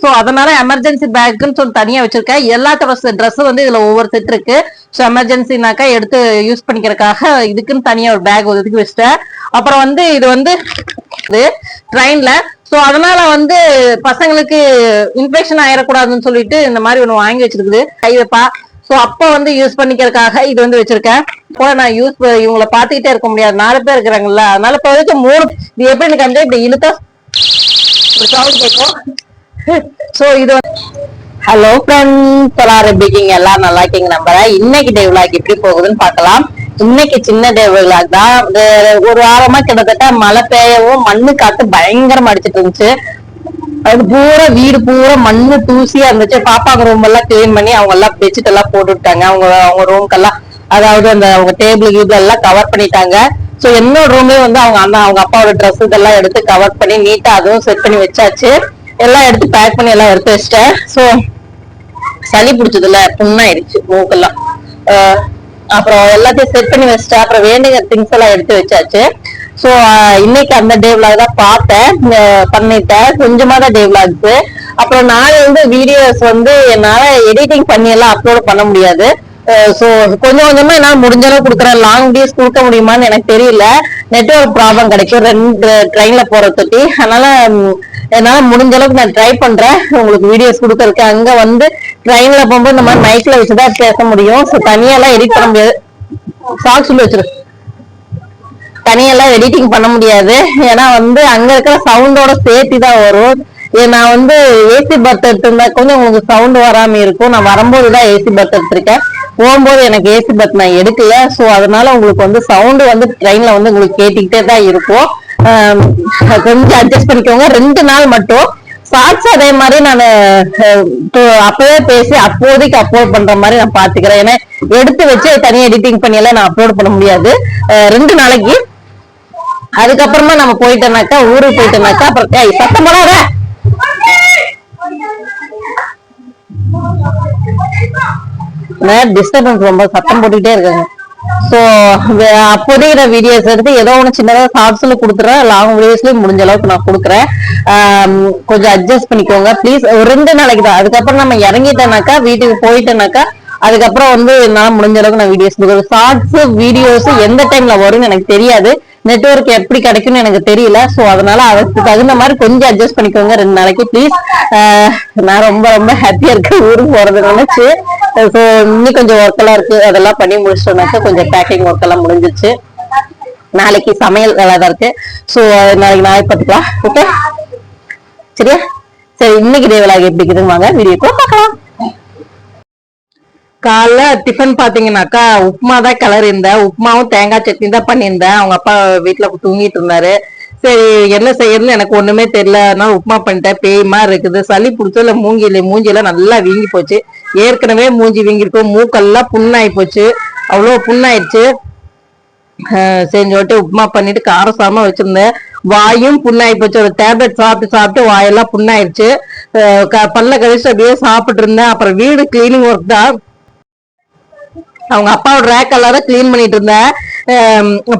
So அதனால emergency பேக்குன்னு சொல்லி தனியா வச்சிருக்கேன் எல்லாத்தோட ட்ரெஸ் வந்து இதுல ஒவ்வொரு செட் இருக்கு. ஸோ எமர்ஜென்சினாக்கா எடுத்து யூஸ் பண்ணிக்கிறதுக்காக இதுக்குன்னு தனியா ஒரு பேக் ஒதுக்கி வச்சிட்டேன். அப்புறம் வந்து இது வந்து இது ட்ரெயின்ல சோ அதனால வந்து பசங்களுக்கு இன்ஃபெக்ஷன் ஆயிடக்கூடாதுன்னு சொல்லிட்டு இந்த மாதிரி ஒண்ணு வாங்கி வச்சிருக்குது. கை வைப்பா. சோ அப்ப வந்து யூஸ் பண்ணிக்கிறதுக்காக இது வந்து வச்சிருக்கேன். இப்போ நான் யூஸ் இவங்கள பாத்துக்கிட்டே இருக்க முடியாது. நாலு பேர் இருக்கிறாங்கல்ல. அதனால இப்போ வரைக்கும் மூணு இது எப்படி எனக்கு வந்து இப்படி இழுத்தா இப்படி சவுண்ட் கேட்கும் சோ இது ஹலோ ஃப்ரெண்ட்ஸ் எல்லாரும் எப்படி இருக்கீங்க எல்லாம் நல்லா இருக்கீங்க நம்புறேன். இன்னைக்கு டே விளாக் எப்படி போகுதுன்னு பார்க்கலாம். இன்னைக்கு சின்ன டே விளாக் தான். ஒரு வாரமா கிட்டத்தட்ட மழை பெய்யவும் மண்ணு காத்து பயங்கரமா அடிச்சிட்டு இருந்துச்சு. அது பூரா வீடு பூரா மண்ணு தூசியா இருந்துச்சு. பாப்பாங்க ரூம் எல்லாம் கிளீன் பண்ணி அவங்க எல்லாம் பெட்ஷீட் எல்லாம் போட்டு விட்டாங்க. அவங்க அவங்க ரூம்க்கெல்லாம் அதாவது அந்த அவங்க டேபிள் கீபிள் எல்லாம் கவர் பண்ணிட்டாங்க. சோ என்னோட ரூமே வந்து அவங்க அண்ணா அவங்க அப்பாவோட ட்ரெஸ் இதெல்லாம் எடுத்து கவர் பண்ணி நீட்டா அதுவும் செட் பண்ணி வச்சாச்சு. எல்லாம் எடுத்து பேக் பண்ணி எல்லாம் எடுத்து வச்சிட்டேன். ஸோ சளி பிடிச்சதுல புண்ணாயிடுச்சு மூக்கெல்லாம். அப்புறம் எல்லாத்தையும் செட் பண்ணி வச்சுட்டேன். அப்புறம் வேண்டிய திங்ஸ் எல்லாம் எடுத்து வச்சாச்சு. ஸோ இன்னைக்கு அந்த டே விளாக் தான் பார்த்தேன். பண்ணிட்டேன். கொஞ்சமா தான் டே விளாக்ஸ் அப்புறம் நான் வந்து வீடியோஸ் வந்து என்னால எடிட்டிங் பண்ணி எல்லாம் அப்லோட் பண்ண முடியாது. ஸோ கொஞ்சம் கொஞ்சமா என்னால் முடிஞ்ச அளவு கொடுக்குறேன். லாங் டேஸ் கொடுக்க முடியுமான்னு எனக்கு தெரியல. நெட்ஒர்க் ப்ராப்ளம் கிடைக்கும். ரெண்டு ட்ரெயின்ல போறதுக்கு அதனால என்னால முடிஞ்ச அளவுக்கு நான் ட்ரை பண்றேன். உங்களுக்கு வீடியோஸ் கொடுக்கறதுக்கு. அங்க வந்து ட்ரெயின்ல போகும்போது இந்த மாதிரி மைக்ல வச்சுதான் பேச முடியும். ஸோ தனியெல்லாம் எடிட் பண்ண முடியாது. சாக்ஸ் சொல்லி வச்சிரு. தனியெல்லாம் எடிட்டிங் பண்ண முடியாது. ஏன்னா வந்து அங்க இருக்கிற சவுண்டோட சேர்த்து தான் வரும். ஏ, நான் வந்து ஏசி பர்த் எடுத்திருந்தா கொஞ்சம் உங்களுக்கு சவுண்ட் வராம இருக்கும். நான் வரும்போது தான் ஏசி பர்த் எடுத்திருக்கேன். போகும்போது எனக்கு ஏசி பட் நான் எடுக்கல. ஸோ அதனால உங்களுக்கு வந்து சவுண்டு வந்து ட்ரெயின்ல வந்து உங்களுக்கு கேட்டுக்கிட்டே தான் இருக்கும். கொஞ்சம் அட்ஜஸ்ட் பண்ணிக்கோங்க. ரெண்டு நாள் மட்டும். ஷார்ட்ஸ் அதே மாதிரி நான் அப்பவே பேசி அப்போதைக்கு அப்லோட் பண்ற மாதிரி நான் பாத்துக்கிறேன். ஏன்னா எடுத்து வச்சு தனியாக எடிட்டிங் பண்ணியெல்லாம் நான் அப்லோட் பண்ண முடியாது. ரெண்டு நாளைக்கு. அதுக்கப்புறமா நம்ம போயிட்டோம்னாக்கா ஊருக்கு போயிட்டோம்னாக்கா அப்புறம் ஏய், சத்தம் போடாத. டிஸ்டர்பன்ஸ் ரொம்ப சத்தம் போட்டுக்கிட்டே இருக்காங்க. ஸோ அப்போதைக்கு வீடியோஸ் எடுத்து ஏதோ ஒன்று சின்னதாக ஷார்ட்ஸில் கொடுத்துறேன் லாங் வீடியோஸ்லேயும் முடிஞ்ச அளவுக்கு நான் கொடுக்குறேன். கொஞ்சம் அட்ஜஸ்ட் பண்ணிக்கோங்க. ப்ளீஸ் ஒரு ரெண்டு நாளைக்கு தான். அதுக்கப்புறம் நம்ம இறங்கிட்டேனாக்கா வீட்டுக்கு போயிட்டேனாக்கா அதுக்கப்புறம் வந்து என்னால் முடிஞ்ச அளவுக்கு நான் வீடியோஸ் கொடுக்குறேன் ஷார்ட்ஸ் வீடியோஸ் எந்த டைம்ல வரும்னு எனக்கு தெரியாது. நெட்வொர்க் எப்படி கிடைக்கும்னு எனக்கு தெரியல. ஸோ அதனால அதுக்கு தகுந்த மாதிரி கொஞ்சம் அட்ஜஸ்ட் பண்ணிக்கோங்க ரெண்டு நாளைக்கு ப்ளீஸ் நான் ரொம்ப ரொம்ப ஹாப்பியா இருக்கேன். ஊருக்கு போறது நினைச்சு. ஸோ இன்னும் கொஞ்சம் ஒர்க் எல்லாம் இருக்கு. அதெல்லாம் பண்ணி முடிச்சிட்டோம்னாக்கா கொஞ்சம் பேக்கிங் ஒர்க் எல்லாம் முடிஞ்சிச்சு நாளைக்கு சமையல் வேலை தான் இருக்கு. ஸோ நாளைக்கு நாளைக்கு பார்த்துக்கலாம். ஓகே சரியா? சரி இன்னைக்கு தேவலாக எப்படி இருக்குதுங்க வாங்க. வீடியோக்குள்ள பார்க்கலாம். காலைல டிஃபன் பாத்தீங்கன்னாக்கா உப்புமா தான் கலர் இருந்தேன். உப்புமாவும் தேங்காய் சட்னி தான் பண்ணியிருந்தேன். அவங்க அப்பா வீட்டுல தூங்கிட்டு இருந்தாரு. சரி என்ன செய்யறதுன்னு எனக்கு ஒண்ணுமே தெரியல. அதனால உப்புமா பண்ணிட்டேன். பேய் மாதிரி இருக்குது. சளி பிடிச்சதுல மூங்கில மூஞ்சியெல்லாம் நல்லா வீங்கி போச்சு. ஏற்கனவே மூஞ்சி வீங்கிருக்கும் மூக்கெல்லாம் புண்ணாயி போச்சு. அவ்வளோ புண்ணாயிடுச்சு. செஞ்சு விட்டு உப்புமா பண்ணிட்டு காரசாம வச்சிருந்தேன். வாயும் புண்ணாயி போச்சு. ஒரு டேப்லெட் சாப்பிட்டு சாப்பிட்டு வாயெல்லாம் புண்ணாயிருச்சு க- பல்ல கழிச்சு அப்படியே சாப்பிட்டு இருந்தேன். அப்புறம் வீடு கிளீனிங் ஒர்க் தான். அவங்க அப்பாவோட ரேக் எல்லாம் கிளீன் பண்ணிட்டு இருந்தேன்.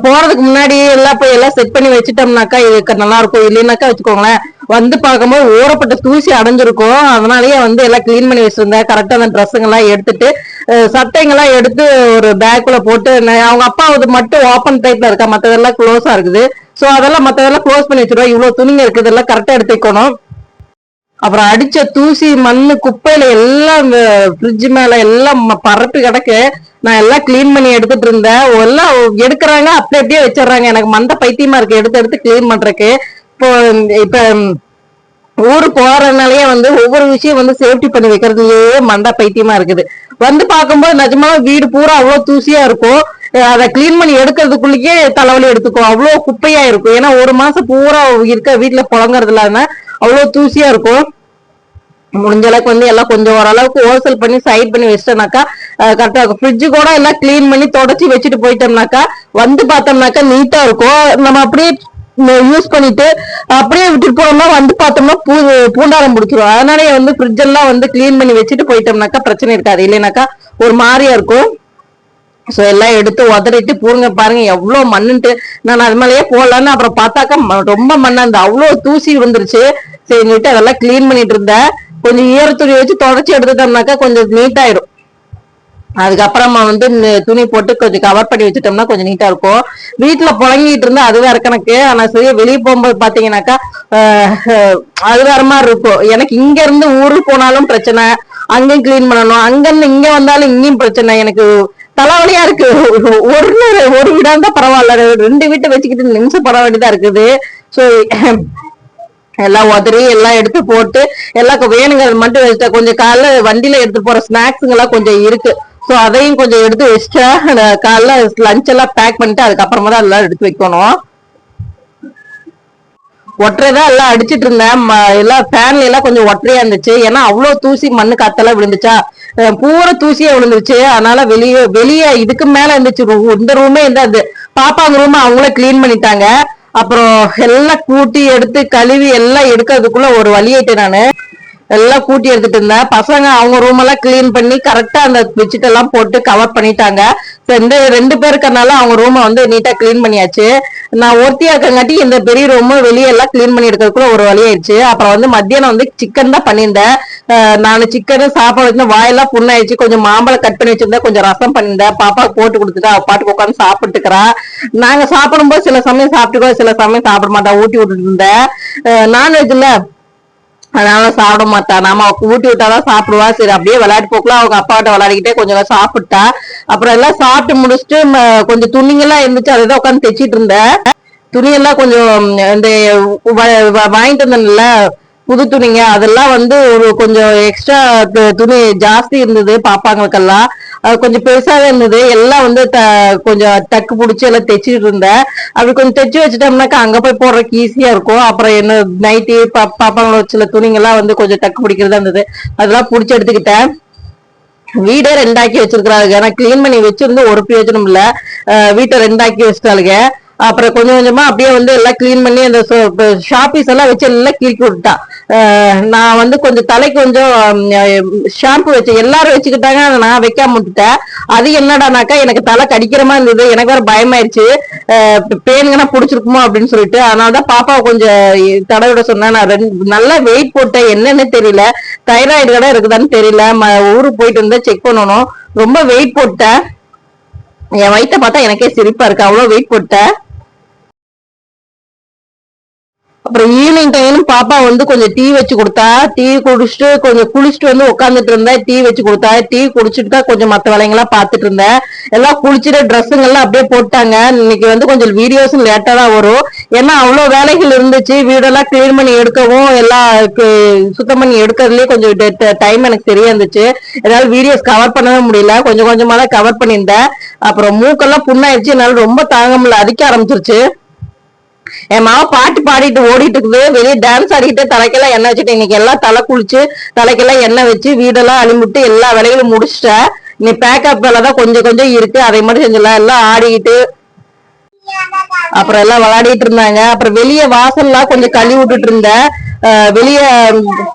போறதுக்கு முன்னாடி எல்லாம் போய் எல்லாம் செட் பண்ணி வச்சுட்டோம்னாக்கா இது நல்லா இருக்கும். இல்லைன்னாக்கா வச்சுக்கோங்களேன் வந்து பார்க்கும்போது ஊறப்பட்ட தூசி அடைஞ்சிருக்கும். அதனாலயே வந்து எல்லாம் கிளீன் பண்ணி வச்சிருந்தேன். கரெக்டா அந்த ட்ரெஸ்ஸுங்க எல்லாம் எடுத்துட்டு சட்டைங்கெல்லாம் எடுத்து ஒரு பேக்குள்ள போட்டு அவங்க அவங்க அப்பாவது மட்டும் ஓப்பன் டைப்ல இருக்கா? மற்றதெல்லாம் க்ளோஸா இருக்குது. ஸோ அதெல்லாம் மற்றதெல்லாம் க்ளோஸ் பண்ணி வச்சிருவோம். இவ்வளவு துணிங்க இருக்குது. எல்லாம் கரெக்டா எடுத்துக்கணும். அப்புறம் அடிச்ச தூசி மண்ணு குப்பையில எல்லாம் ஃப்ரிட்ஜ் மேல எல்லாம் ம- பரப்பி கிடக்கு. நான் எல்லாம் கிளீன் பண்ணி எடுத்துட்டு இருந்தேன். எல்லாம் எடுக்கிறாங்க அப்படி அப்படியே வச்சிடுறாங்க. எனக்கு மந்த பைத்தியமா இருக்கு. எடுத்து எடுத்து க்ளீன் பண்றதுக்கு. இப்போ இப்ப ஊர் போறதுனாலயே வந்து ஒவ்வொரு விஷயம் வந்து சேஃப்டி பண்ணி வைக்கிறதுலயே மண்டா பைத்தியமா இருக்குது. வந்து பார்க்கும்போது நிஜமா வீடு பூரா அவ்வளவு தூசியா இருக்கும். அதை க்ளீன் பண்ணி எடுக்கிறதுக்குள்ளேயே தலைவலி எடுத்துக்கும். அவ்வளவு குப்பையா இருக்கும். ஏன்னா ஒரு மாசம் பூரா இருக்க வீட்டுல புழங்குறது இல்லாம அவ்வளோ தூசியா இருக்கும். முடிஞ்ச அளவுக்கு வந்து எல்லாம் கொஞ்சம் ஓரளவுக்கு ஹோல்சேல் பண்ணி சைட் பண்ணி வச்சிட்டோம்னாக்கா கரெக்டா இருக்கும். ஃப்ரிட்ஜு கூட எல்லாம் க்ளீன் பண்ணி தொடச்சி வச்சுட்டு போயிட்டோம்னாக்கா வந்து பார்த்தோம்னாக்கா நீட்டா இருக்கும். நம்ம அப்படியே யூஸ் பண்ணிட்டு அப்படியே விட்டுட்டு போனோம்னா வந்து பார்த்தோம்னா பூ பூண்டாரம் பிடிச்சிரும். அதனாலே வந்து ஃப்ரிட்ஜ் எல்லாம் வந்து க்ளீன் பண்ணி வச்சுட்டு போயிட்டோம்னாக்கா பிரச்சனை இருக்காது. இல்லைனாக்கா ஒரு மாதிரியா இருக்கும். ஸோ எல்லாம் எடுத்து உதறிட்டு பூருங்க பாருங்க எவ்வளோ மண்ணுன்ட்டு. நான் அது மேலேயே போடலான்னு அப்புறம் பார்த்தாக்கா ம- ரொம்ப மண்ணா இருந்தது. அவ்வளோ தூசி வந்துருச்சு சரின்னுட்டு அதெல்லாம் க்ளீன் பண்ணிட்டு இருந்தேன் கொஞ்சம் ஈரத்துணி வச்சு தொடச்சி எடுத்துட்டோம்னாக்கா கொஞ்சம் நீட்டாயிரும் அதுக்கப்புறமா வந்து துணி போட்டு கொஞ்சம் கவர் பண்ணி வச்சுட்டோம்னா கொஞ்சம் நீட்டா இருக்கும். வீட்டுல புழங்கிட்டு இருந்தா அது வேற கணக்கு. ஆனா சரி வெளியே போகும்போது பாத்தீங்கன்னாக்கா அது வேற மாதிரி இருக்கும். எனக்கு இங்க இருந்து ஊருக்கு போனாலும் பிரச்சனை. அங்கேயும் கிளீன் பண்ணணும். அங்கிருந்து இங்க வந்தாலும் இங்கேயும் பிரச்சனை. எனக்கு தலைவலியா இருக்கு. ஒரு ஒரு வீடா இருந்தா பரவாயில்ல. ரெண்டு வீட்டை வச்சுக்கிட்டு நிமிஷம் பட வேண்டியதா இருக்குது. சோ எல்லாம் உதறி எல்லாம் எடுத்து போட்டு எல்லாம் வேணுங்கிறது மட்டும் வச்சுட்டா கொஞ்சம் காலைல வண்டியில எடுத்து போற ஸ்நாக்ஸுங்கெல்லாம் கொஞ்சம் இருக்கு. ஸோ அதையும் கொஞ்சம் எடுத்து வச்சுட்டா காலைல லஞ்ச் எல்லாம் பேக் பண்ணிட்டு அதுக்கப்புறமா தான் எல்லாம் எடுத்து வைக்கணும். ஒற்றைதான் எல்லாம் அடிச்சிட்டு இருந்தேன். ம- எல்லாம் ஃபேன்ல எல்லாம் கொஞ்சம் ஒற்றையா இருந்துச்சு. ஏன்னா அவ்வளவு தூசி மண்ணு காத்தெல்லாம் விழுந்துச்சா? பூரா தூசியா விழுந்துருச்சு. அதனால வெளியே வெளியே இதுக்கு மேல இருந்துச்சு. இந்த ரூமே இருந்தது. பாப்பாங்க ரூம் அவங்களே க்ளீன் பண்ணிட்டாங்க. அப்புறம் எல்லாம் கூட்டி எடுத்து கழுவி எல்லாம் எடுக்கிறதுக்குள்ள ஒரு வழியாயிட்டேன் நானு. எல்லாம் கூட்டி எடுத்துட்டு இருந்தேன். பசங்க அவங்க ரூம் எல்லாம் கிளீன் பண்ணி கரெக்டா அந்த பெட்ஷீட் எல்லாம் போட்டு கவர் பண்ணிட்டாங்க. So, இந்த ரெண்டு பேருக்கனால அவங்க ரூமை வந்து நீட்டா கிளீன் பண்ணியாச்சு. நான் ஒருத்தியா இருக்கங்காட்டி இந்த பெரிய ரூமு வெளியே எல்லாம் கிளீன் பண்ணி எடுக்கிறதுக்குள்ள ஒரு வழி அப்புறம் வந்து மத்தியானம் வந்து சிக்கன் தான் பண்ணியிருந்தேன். நான் சிக்கனு சாப்பாடு வச்சு வாயெல்லாம் புண்ணாயிடுச்சு. கொஞ்சம் மாம்பழம் கட் பண்ணி வச்சிருந்தேன். கொஞ்சம் ரசம் பண்ணியிருந்தேன். பாப்பாவுக்கு போட்டு கொடுத்துட்டு. அவ பாட்டுக்கு உட்காந்து சாப்பிட்டுக்கிறா நாங்க சாப்பிடும்போது சில சமயம் சாப்பிட்டுக்கோ சில சமயம் சாப்பிட மாட்டா. ஊட்டி விட்டுட்டு இருந்தேன். நான்வெஜ்ல அதனால சாப்பிட மாட்டா. நாம அவ ஊட்டி விட்டாதான் சாப்பிடுவா. சரி அப்படியே விளையாட்டு போக்குல அவங்க அப்பாட்ட விளையாடிக்கிட்டே கொஞ்சம் நேரம் சாப்பிட்டா. அப்புறம் எல்லாம் சாப்பிட்டு முடிச்சுட்டு கொஞ்சம் துணிங்கெல்லாம் இருந்துச்சு. அதுதான் உட்காந்து தைச்சிட்டு இருந்தேன். துணியெல்லாம் கொஞ்சம் இந்த வாங்கிட்டு வந்தேன்ல புது துணிங்க. அதெல்லாம் வந்து ஒரு கொஞ்சம் எக்ஸ்ட்ரா துணி ஜாஸ்தி இருந்தது பாப்பாங்களுக்கெல்லாம். கொஞ்சம் பெருசாவே இருந்தது. எல்லாம் வந்து த- கொஞ்சம் டக்கு பிடிச்சி எல்லாம் தைச்சிட்டு இருந்தேன். அப்படி கொஞ்சம் தைச்சு வச்சுட்டோம்னாக்கா அங்க போய் போடுறதுக்கு ஈஸியா இருக்கும். அப்புறம் என்ன நைட்டி பாப்பாங்களோட சில துணிங்கெல்லாம் வந்து கொஞ்சம் டக்கு பிடிக்கிறதா இருந்தது. அதெல்லாம் பிடிச்சி எடுத்துக்கிட்டேன். வீடே ரெண்டாக்கி வச்சிருக்கிறாங்க நான் கிளீன் பண்ணி வச்சிருந்து ஒரு பிரயோஜனம் இல்ல. வீட்டை ரெண்டாக்கி வச்சிட்டாளுங்க. அப்புறம் கொஞ்சம் கொஞ்சமா அப்படியே வந்து எல்லாம் கிளீன் பண்ணி அந்த ஷாப்பீஸ் எல்லாம் வச்சு எல்லாம் கிறுக்கி விட்டுட்டான் நான் வந்து கொஞ்சம் தலைக்கு கொஞ்சம் ஷாம்பு வச்சு எல்லாரும் வச்சுக்கிட்டாங்க நான் வைக்காம விட்டுட்டேன். அது என்னடானாக்கா எனக்கு தலை கடிக்கிற மாதிரி இருந்தது. எனக்கு வேற பயமாயிருச்சு. பேனுங்கன்னா பிடிச்சிருக்குமோ அப்படின்னு சொல்லிட்டு அதனாலதான் பாப்பாவை கொஞ்சம் தடவிட சொன்னேன். நான் ரெண்டு நல்லா வெயிட் போட்டேன். என்னன்னு தெரியல. தைராய்டு கடை இருக்குதான்னு தெரியல. ம- ஊருக்கு போயிட்டு இருந்தா செக் பண்ணணும். ரொம்ப வெயிட் போட்டேன். என் வயிற்ற பார்த்தா எனக்கே சிரிப்பா இருக்கு. அவ்வளவு வெயிட் போட்டேன். அப்புறம் ஈவினிங் டைம் பாப்பா வந்து கொஞ்சம் டீ வச்சு கொடுத்தா டீ குடிச்சிட்டு கொஞ்சம் குளிச்சுட்டு வந்து உட்காந்துட்டு இருந்தா டீ வச்சு கொடுத்தா டீ குடிச்சிட்டு தான் கொஞ்சம் மத்த வேலைங்கெல்லாம் பார்த்துட்டு இருந்தேன். எல்லாம் குளிச்சுட்டு ட்ரெஸ்ஸுங்க எல்லாம் அப்படியே போட்டாங்க. இன்னைக்கு வந்து கொஞ்சம் வீடியோஸும் லேட்டா தான் வரும். ஏன்னா அவ்வளவு வேலைகள் இருந்துச்சு. வீடெல்லாம் கிளீன் பண்ணி எடுக்கவும் எல்லாம் சுத்தம் பண்ணி எடுக்கிறதுலயே கொஞ்சம் டைம் எனக்கு தெரிய இருந்துச்சு. ஏதாவது வீடியோஸ் கவர் பண்ணவே முடியல. கொஞ்சம் கொஞ்சமா தான் கவர் பண்ணியிருந்தேன். அப்புறம் மூக்கெல்லாம் புண்ணாயிடுச்சு என்னால ரொம்ப தாங்க முடியல. அரிக்க ஆரம்பிச்சிருச்சு. என் மாவ பாட்டு பாடிட்டு ஓடிட்டு இருக்குது வெளியே டான்ஸ் ஆடிக்கிட்டு தலைக்கெல்லாம் எண்ணெய் வச்சுட்டு இன்னைக்கு எல்லாம் தலை குளிச்சு தலைக்கெல்லாம் எண்ணெய் வச்சு வீடெல்லாம் அழிமுட்டு எல்லா வேலைகளும் முடிச்சிட்டேன். நீ பேக்கப் வேலை தான் கொஞ்சம் கொஞ்சம் இருக்கு. அதை மாதிரி செஞ்சிடலாம். எல்லாம் ஆடிக்கிட்டு அப்புறம் எல்லாம் விளையாடிட்டு இருந்தாங்க. அப்புறம் வெளியே வாசல்லாம் கொஞ்சம் கழுவி விட்டுட்டு இருந்தேன். வெளியே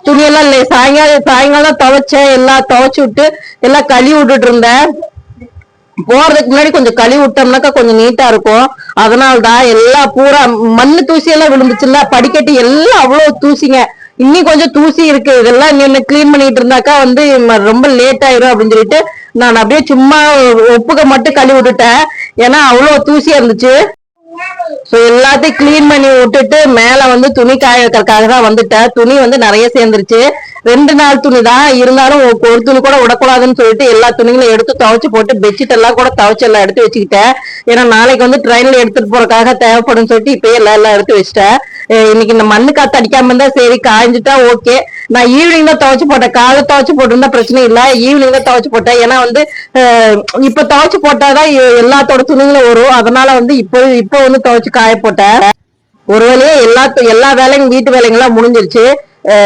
துணியெல்லாம் இல்லை சாயங்காலம் சாயங்காலம் துவைச்சேன். எல்லாம் துவைச்சு விட்டு எல்லாம் கழுவி விட்டுட்டு இருந்தேன். போறதுக்கு முன்னாடி கொஞ்சம் கழுவி விட்டோம்னாக்கா கொஞ்சம் நீட்டா இருக்கும். அதனால்தான் எல்லாம் பூரா மண்ணு தூசி எல்லாம் விழுந்துச்சுல்ல? படிக்கட்டு எல்லாம் அவ்வளவு தூசிங்க. இன்னும் கொஞ்சம் தூசி இருக்கு. இதெல்லாம் இன்னும் க்ளீன் பண்ணிட்டு இருந்தாக்கா வந்து ரொம்ப லேட் ஆயிரும் அப்படின்னு சொல்லிட்டு நான் அப்படியே சும்மா ஒப்புக மட்டும் கழுவி விட்டுட்டேன். ஏன்னா அவ்வளவு தூசியா இருந்துச்சு. சோ எல்லாத்தையும் கிளீன் பண்ணி விட்டுட்டு மேல வந்து துணி காய வைக்கிறதுக்காக தான் வந்துட்டேன் துணி வந்து நிறைய சேர்ந்துருச்சு. ரெண்டு நாள் துணி தான். இருந்தாலும் ஒரு துணி கூட விடக்கூடாதுன்னு சொல்லிட்டு எல்லா துணிகளும் எடுத்து துவைச்சு போட்டு பெட்ஷீட் எல்லாம் கூட துவைச்சு எல்லாம் எடுத்து வச்சுக்கிட்டேன். ஏன்னா நாளைக்கு வந்து ட்ரெயின்ல எடுத்துட்டு போறதுக்காக தேவைப்படும் சொல்லிட்டு இப்பயே எல்லாம் எல்லாம் எடுத்து வச்சிட்டேன். இன்னைக்கு இந்த மண்ணு காத்து அடிக்காம இருந்தா சரி காய்ஞ்சிட்டா ஓகே. நான் ஈவினிங் தான் துவைச்சு போட்டேன். காலை துவைச்சு போட்டிருந்தா பிரச்சனை இல்ல. ஈவினிங் தான் துவைச்சு போட்டேன். ஏன்னா வந்து இப்ப துவைச்சு போட்டாதான் எல்லாத்தோட துணிகளும் வரும். அதனால வந்து இப்போ இப்போ ஒண்ணு துவைச்சு காய போட்டேன் ஒரு வேலையே எல்லா எல்லா வேலையும் வீட்டு வேலைங்கெல்லாம் முடிஞ்சிருச்சு.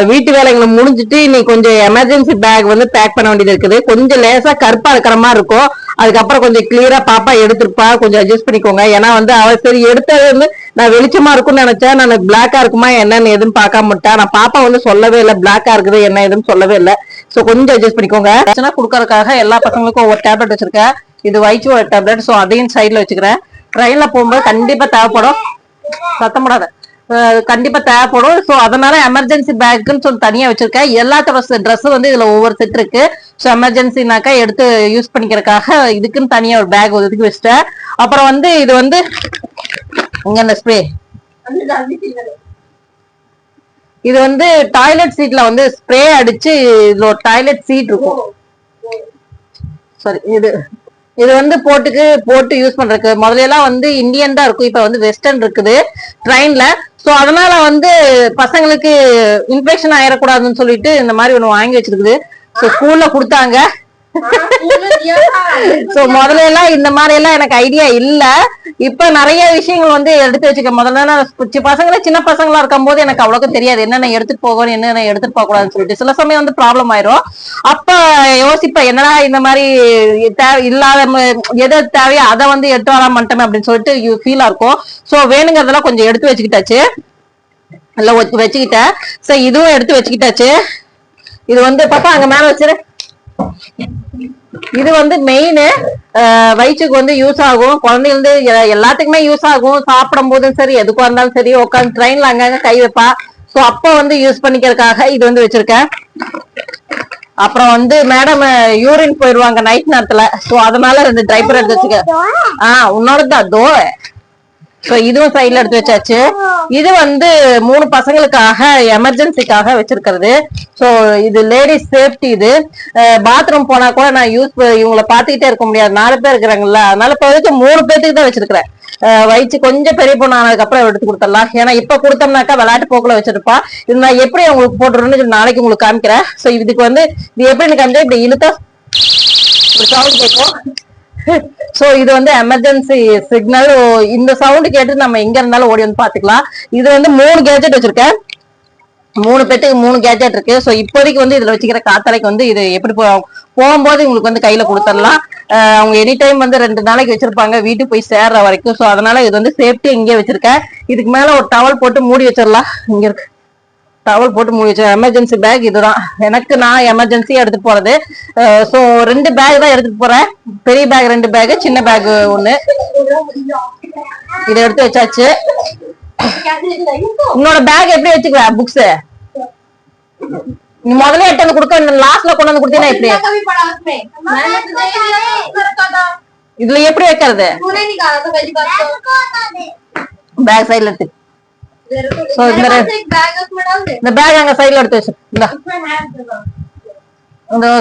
வீட்டு வேலைங்களை முடிஞ்சிட்டு இன்னைக்கு கொஞ்சம் எமர்ஜென்சி பேக் வந்து பேக் பண்ண வேண்டியது இருக்குது. கொஞ்சம் லேசா கருப்பா இருக்கிற மாதிரி இருக்கும். அதுக்கப்புறம் கொஞ்சம் கிளியரா பாப்பா எடுத்திருப்பா. கொஞ்சம் அட்ஜஸ்ட் பண்ணிக்கோங்க. ஏன்னா வந்து அவ சரி எடுத்தது வந்து நான் வெளிச்சமா இருக்கும்னு நினைச்சேன். நான் பிளாக்கா இருக்குமா என்னன்னு எதுவும் பார்க்காம விட்டேன் நான் பாப்பா வந்து சொல்லவே இல்லை பிளாக்கா இருக்குது என்ன எதுவும் சொல்லவே இல்லை. சோ கொஞ்சம் அட்ஜஸ்ட் பண்ணிக்கோங்க. பிரச்சனை கொடுக்கறதுக்காக எல்லா பசங்களுக்கும் ஒவ்வொரு டேப்லெட் வச்சிருக்கேன். இது வயிற்று ஒரு டேப்லெட் சோ அதையும் சைட்ல வச்சுக்கிறேன். ட்ரெயின்ல போகும்போது கண்டிப்பா தேவைப்படும். சத்தம் போடாத. கண்டிப்பா தேவைப்படும். ஸோ அதனால எமர்ஜென்சி பேக்குன்னு சொல்லி தனியா வச்சிருக்கேன். எல்லாத்தோட ட்ரெஸ் வந்து இதுல ஒவ்வொரு செட் இருக்கு. ஸோ எமர்ஜென்சினாக்கா எடுத்து யூஸ் பண்ணிக்கிறதுக்காக இதுக்குன்னு தனியா ஒரு பேக் ஒதுக்கி வச்சிட்டேன். அப்புறம் வந்து இது வந்து இங்க இந்த ஸ்ப்ரே இது வந்து டாய்லெட் சீட்ல வந்து ஸ்ப்ரே அடிச்சு இதுல ஒரு டாய்லெட் சீட் இருக்கும். சாரி இது இது வந்து போட்டுக்கு போட்டு யூஸ் பண்றதுக்கு. முதல்ல எல்லாம் வந்து இந்தியன் தான் இருக்கும். இப்ப வந்து வெஸ்டர்ன் இருக்குது. ட்ரெயின்ல சோ அதனால வந்து பசங்களுக்கு இன்ஃபெக்ஷன் ஆயிடக்கூடாதுன்னு சொல்லிட்டு இந்த மாதிரி ஒண்ணு வாங்கி வச்சிருக்குது. ஸோ ஸ்கூல்ல கொடுத்தாங்க. சோ முதல்ல எல்லாம் இந்த மாதிரி எல்லாம் எனக்கு ஐடியா இல்ல. இப்ப நிறைய விஷயங்கள் வந்து எடுத்து வச்சுக்க. முதல்ல பசங்களே சின்ன பசங்களா இருக்கும் போது எனக்கு அவ்வளவுக்கு தெரியாது. என்னென்ன எடுத்துட்டு போகணும் என்னென்ன எடுத்துட்டு போக கூடாதுன்னு சொல்லிட்டு. சில சமயம் வந்து ப்ராப்ளம் ஆயிரும். அப்ப யோசிப்பேன் என்னடா இந்த மாதிரி தேவை இல்லாத எது தேவையோ அதை வந்து எடுத்து வர மாட்டோமே அப்படின்னு சொல்லிட்டு ஃபீலா இருக்கும். சோ வேணுங்கிறதெல்லாம் கொஞ்சம் எடுத்து வச்சுக்கிட்டாச்சு. ஒத்து வச்சுக்கிட்டேன். சோ இதுவும் எடுத்து வச்சுக்கிட்டாச்சு. இது வந்து பாப்பா அங்க மேல வச்சிரு. இது வந்து மெயின் வயிற்றுக்கு வந்து யூஸ் ஆகும். குழந்தைங்க எல்லாத்துக்குமே யூஸ் ஆகும். சாப்பிடும் போதும் சரி எதுக்கும் இருந்தாலும் சரி உட்காந்து ட்ரெயின்ல அங்கங்க கை வைப்பா. சோ அப்போ வந்து யூஸ் பண்ணிக்கிறதுக்காக இது வந்து வச்சிருக்கேன். அப்புறம் வந்து மேடம் யூரின் போயிடுவாங்க நைட் நேரத்துல. சோ அதனால ரெண்டு டைப்பர் எடுத்து வச்சுக்க ஆஹ் உன்னோட தான் தோ. சோ இதுவும் சைடுல எடுத்து வச்சாச்சு. இது வந்து மூணு பசங்களுக்காக எமர்ஜென்சிக்காக வச்சிருக்கிறது. சோ இது லேடிஸ் சேஃப்டி இது. பாத்ரூம் போனா கூட நான் யூஸ் இவங்கள பாத்துக்கிட்டே இருக்க முடியாது. நாலு பேர் இருக்கிறாங்கல்ல. அதனால இப்போதைக்கு மூணு பேத்துக்கு தான் வச்சிருக்கிறேன். வயிற்று கொஞ்சம் பெரிய பொண்ணு ஆனதுக்கு அப்புறம் எடுத்து கொடுத்துடலாம். ஏன்னா இப்ப கொடுத்தோம்னாக்கா விளையாட்டு போக்குல வச்சிருப்பா. இது நான் எப்படி உங்களுக்கு போட்டுருன்னு சொல்லி நாளைக்கு உங்களுக்கு காமிக்கிறேன். சோ இதுக்கு வந்து இது எப்படி காமிச்சா இப்படி இழுத்தா இப்படி சவுண்ட் கேட்கும் சோ இது வந்து எமர்ஜென்சி சிக்னல் இந்த சவுண்ட் கேட்டு நம்ம எங்க இருந்தாலும் ஓடி வந்து பாத்துக்கலாம். இது வந்து மூணு கேஜெட் வச்சிருக்கேன். மூணு பேத்துக்கு மூணு கேஜெட் இருக்கு. சோ இப்போதைக்கு வந்து இதுல வச்சுக்கிற காத்தலைக்கு வந்து இது எப்படி போ போகும்போது உங்களுக்கு வந்து கையில கொடுத்துடலாம். அவங்க எனி டைம் வந்து ரெண்டு நாளைக்கு வச்சிருப்பாங்க. வீட்டுக்கு போய் சேர்ற வரைக்கும். சோ அதனால இது வந்து சேஃப்டி இங்கே வச்சிருக்கேன். இதுக்கு மேல ஒரு டவல் போட்டு மூடி வச்சிடலாம். இங்க இருக்கு. டவல் போட்டு மூடி வச்சேன். எமர்ஜென்சி பேக் இதுதான். எனக்கு நான் எமர்ஜென்சி எடுத்துட்டு போறது. ஸோ ரெண்டு பேக் தான் எடுத்துட்டு போறேன். பெரிய பேக் ரெண்டு பேக் சின்ன பேக் ஒண்ணு. இதை எடுத்து வச்சாச்சு. உன்னோட பேக் எப்படி வச்சுக்குவ புக்ஸ் நீ முதல்ல எடுத்து வந்து கொடுக்க லாஸ்ட்ல கொண்டு வந்து கொடுத்தீங்கன்னா எப்படி? இதுல எப்படி வைக்கிறது? பேக் சைடுல எடுத்து So, இந்த இந்த பேக் அங்க சைடுல எடுத்து வச்சு இந்தா.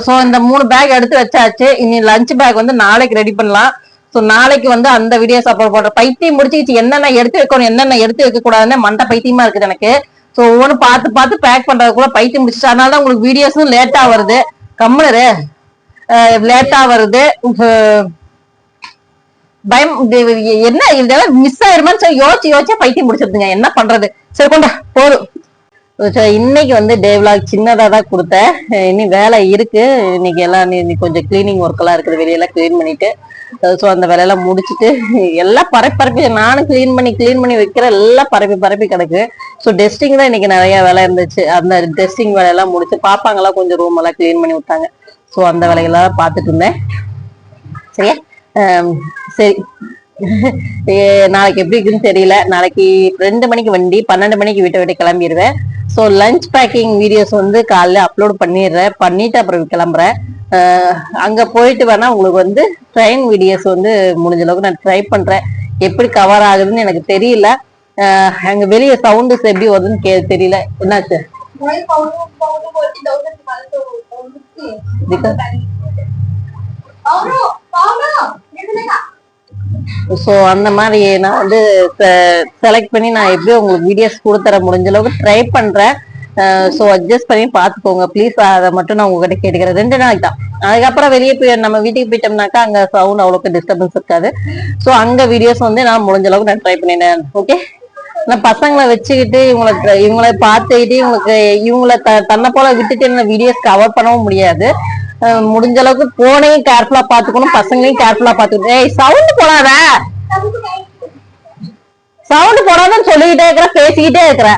சோ இந்த மூணு பேக் எடுத்து வச்சாச்சு. இனி லஞ்ச் பேக் வந்து நாளைக்கு ரெடி பண்ணலாம். சோ நாளைக்கு வந்து அந்த வீடியோஸ் அப்லோட் பண்றேன் பைத்தியம் முடிச்சுக்கிச்சு. என்னென்ன எடுத்து வைக்கணும் என்னென்ன எடுத்து வைக்க கூடாதுன்னு மண்டை பைத்தியமா இருக்குது எனக்கு. சோ ஒவ்வொன்னு பார்த்து பார்த்து பேக் பண்றது கூட பைத்தியம் முடிச்சிச்சு. அதனால தான் உங்களுக்கு வீடியோஸும் லேட்டா வருது. கம்முனரு லேட்டா வருது. பயம் என்ன இதெல்லாம் மிஸ் ஆயிருமான்னு சொல்லி யோசிச்சு யோசிச்சா பைத்தியம் முடிச்சிருதுங்க என்ன பண்றது? சரி கொண்டா போதும். இன்னைக்கு வந்து டே விலாக் சின்னதா தான் கொடுத்தேன். இனி வேலை இருக்கு. இன்னைக்கு எல்லாம் நீ- இன்னைக்கு கொஞ்சம் கிளீனிங் ஒர்க் எல்லாம் இருக்குது. வெளியெல்லாம் க்ளீன் பண்ணிட்டு ஸோ அந்த வேலையெல்லாம் முடிச்சுட்டு எல்லாம் பரப்பி பரப்பி நானும் க்ளீன் பண்ணி க்ளீன் பண்ணி வைக்கிற எல்லாம் பரப்பி பரப்பி கிடக்கு. ஸோ டெஸ்டிங் தான் இன்னைக்கு நிறைய வேலை இருந்துச்சு. அந்த டெஸ்டிங் வேலையெல்லாம் முடிச்சு பாப்பாங்கெல்லாம் கொஞ்சம் ரூம் எல்லாம் க்ளீன் பண்ணி விட்டாங்க. ஸோ அந்த வேலையெல்லாம் பார்த்துட்டு இருந்தேன். சரியா? சரி. நாளைக்கு எப்படி இருக்குன்னு தெரியல. நாளைக்கு ரெண்டு மணிக்கு வண்டி பன்னெண்டு மணிக்கு வீட்டை விட்டு கிளம்பிடுவேன் ஸோ லஞ்ச் பேக்கிங் வீடியோஸ் வந்து காலைல அப்லோட் பண்ணிடுறேன். பண்ணிட்டு அப்புறம் கிளம்புறேன். அங்க போயிட்டு வேணா உங்களுக்கு வந்து ட்ரெயின் வீடியோஸ் வந்து முடிஞ்ச அளவுக்கு நான் ட்ரை பண்றேன். எப்படி கவர் ஆகுதுன்னு எனக்கு தெரியல. அங்க வெளியே சவுண்ட்ஸ் எப்படி வருதுன்னு கே தெரியல. என்னாச்சு? Because- ஸோ அந்த மாதிரி நான் வந்து செலக்ட் பண்ணி நான் எப்படி உங்களுக்கு வீடியோஸ் கொடுத்துற முடிஞ்ச அளவுக்கு ட்ரை பண்றேன். ஸோ அட்ஜஸ்ட் பண்ணி பார்த்துக்கோங்க ப்ளீஸ் அதை மட்டும் நான் உங்ககிட்ட கேட்டுக்கிறேன். ரெண்டு நாளைக்கு தான். அதுக்கப்புறம் வெளியே போய் நம்ம வீட்டுக்கு போயிட்டோம்னாக்கா அங்கே சவுண்ட் அவ்வளோக்கு டிஸ்டர்பன்ஸ் இருக்காது. ஸோ அங்கே வீடியோஸ் வந்து நான் முடிஞ்ச அளவுக்கு நான் ட்ரை பண்ணினேன் ஓகே ஆனா பசங்களை வச்சுக்கிட்டு இவங்களுக்கு இவங்களை பார்த்துக்கிட்டு இவங்களுக்கு இவங்கள த தன்னை போல விட்டுட்டு என்ன வீடியோஸ் கவர் பண்ணவும் முடியாது. முடிஞ்ச அளவுக்கு போனையும் கேர்ஃபுல்லா பாத்துக்கணும் பசங்களையும் கேர்ஃபுல்லா பாத்துக்கணும் ஏய் சவுண்ட் போடாத. சவுண்ட் போடாதன்னு சொல்லிக்கிட்டே இருக்கிற பேசிக்கிட்டே இருக்கிற.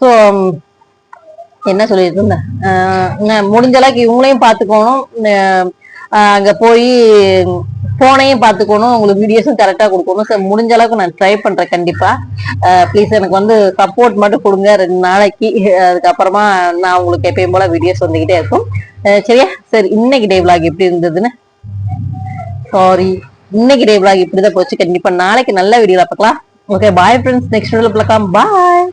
ஸோ என்ன சொல்லிட்டு இருந்தேன் முடிஞ்ச அளவுக்கு இவங்களையும் பாத்துக்கணும் அங்க போய் போனையும் பார்த்துக்கணும் உங்களுக்கு வீடியோஸும் கரெக்டாக கொடுக்கணும். சார் முடிஞ்ச அளவுக்கு நான் ட்ரை பண்றேன் கண்டிப்பா. ப்ளீஸ் எனக்கு வந்து சப்போர்ட் மட்டும் கொடுங்க ரெண்டு நாளைக்கு. அதுக்கப்புறமா நான் உங்களுக்கு எப்பயும் போல வீடியோஸ் வந்துகிட்டே இருக்கும். சரியா? சரி இன்னைக்கு டே விளாக் எப்படி இருந்ததுன்னு? சாரி இன்னைக்கு டே இப்படி இப்படிதான் போச்சு. கண்டிப்பா நாளைக்கு நல்ல வீடியோவில் பார்க்கலாம். ஓகே பாய் ஃப்ரெண்ட்ஸ் நெக்ஸ்ட் வீடியோல பார்க்கலாம். பாய்